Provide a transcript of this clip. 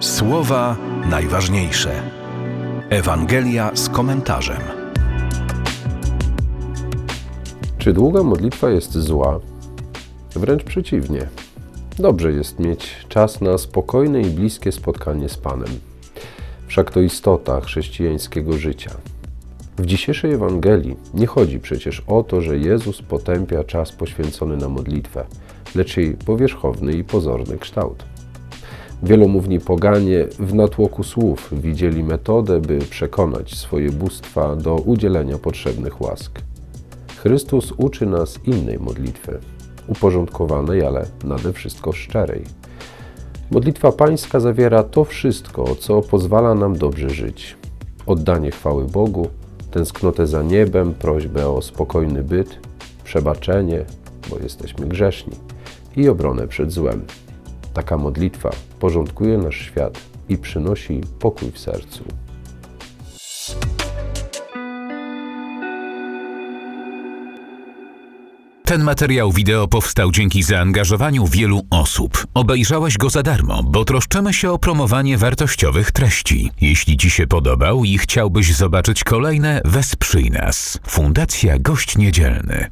Słowa najważniejsze. Ewangelia z komentarzem. Czy długa modlitwa jest zła? Wręcz przeciwnie. Dobrze jest mieć czas na spokojne i bliskie spotkanie z Panem. Wszak to istota chrześcijańskiego życia. W dzisiejszej Ewangelii nie chodzi przecież o to, że Jezus potępia czas poświęcony na modlitwę, lecz jej powierzchowny i pozorny kształt. Wielomówni poganie w natłoku słów widzieli metodę, by przekonać swoje bóstwa do udzielenia potrzebnych łask. Chrystus uczy nas innej modlitwy, uporządkowanej, ale nade wszystko szczerej. Modlitwa Pańska zawiera to wszystko, co pozwala nam dobrze żyć. Oddanie chwały Bogu, tęsknotę za niebem, prośbę o spokojny byt, przebaczenie, bo jesteśmy grzeszni, i obronę przed złem. Taka modlitwa porządkuje nasz świat i przynosi pokój w sercu. Ten materiał wideo powstał dzięki zaangażowaniu wielu osób. Obejrzałeś go za darmo, bo troszczymy się o promowanie wartościowych treści. Jeśli Ci się podobał i chciałbyś zobaczyć kolejne, wesprzyj nas. Fundacja Gość Niedzielny.